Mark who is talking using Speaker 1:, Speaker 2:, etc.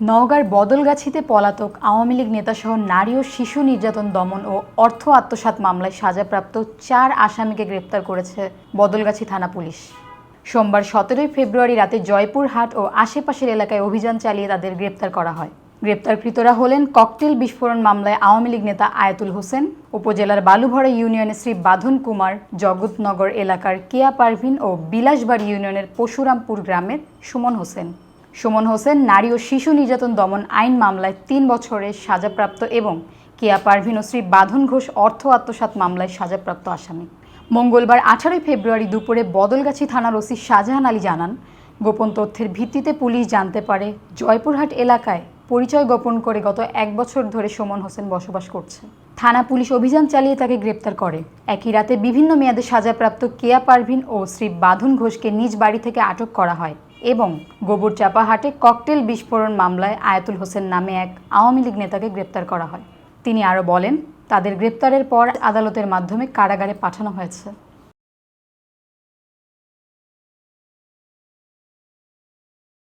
Speaker 1: নওগাঁর বদলগাছিতে পলাতক আওয়ামী লীগ নেতাসহ নারী ও শিশু নির্যাতন দমন ও অর্থ আত্মসাৎ মামলায় সাজাপ্রাপ্ত চার আসামিকে গ্রেপ্তার করেছে বদলগাছি থানা পুলিশ। সোমবার সতেরোই ফেব্রুয়ারি রাতে জয়পুরহাট ও আশেপাশের এলাকায় অভিযান চালিয়ে তাদের গ্রেপ্তার করা হয়। গ্রেপ্তারকৃতরা হলেন ককটেল বিস্ফোরণ মামলায় আওয়ামী লীগ নেতা আয়াতুল হোসেন, উপজেলার বালুভরা ইউনিয়নের শ্রী বাঁধন কুমার, জগৎনগর এলাকার কেয়া পারভিন ও বিলাসবাড়ি ইউনিয়নের পশুরামপুর গ্রামের সুমন হোসেন। সুমন হোসেন নারী ও শিশু নির্যাতন দমন আইন মামলায় তিন বছরের সাজাপ্রাপ্ত এবং কেয়া পারভিন শ্রী বাঁধন ঘোষ অর্থ আত্মসাৎ মামলায় সাজাপ্রাপ্ত আসামি। মঙ্গলবার আঠারোই ফেব্রুয়ারি দুপুরে বদলগাছি থানার ওসি শাহজাহান আলী জানান, গোপন তথ্যের ভিত্তিতে পুলিশ জানতে পারে জয়পুরহাট এলাকায় পরিচয় গোপন করে গত এক বছর ধরে সুমন হোসেন বসবাস করছে। থানা পুলিশ অভিযান চালিয়ে তাকে গ্রেপ্তার করে। একই রাতে বিভিন্ন মেয়াদে সাজাপ্রাপ্ত কেয়া পারভিন ও শ্রী বাঁধন ঘোষকে নিজ বাড়ি থেকে আটক করা হয়। এবং গোবর হাটে ককটেল বিস্ফোরণ মামলায় আয়াতুল হোসেন নামে এক আওয়ামী লীগ নেতাকে গ্রেপ্তার করা হয়। তিনি আরও বলেন, তাদের গ্রেপ্তারের পর আদালতের মাধ্যমে কারাগারে পাঠানো হয়েছে।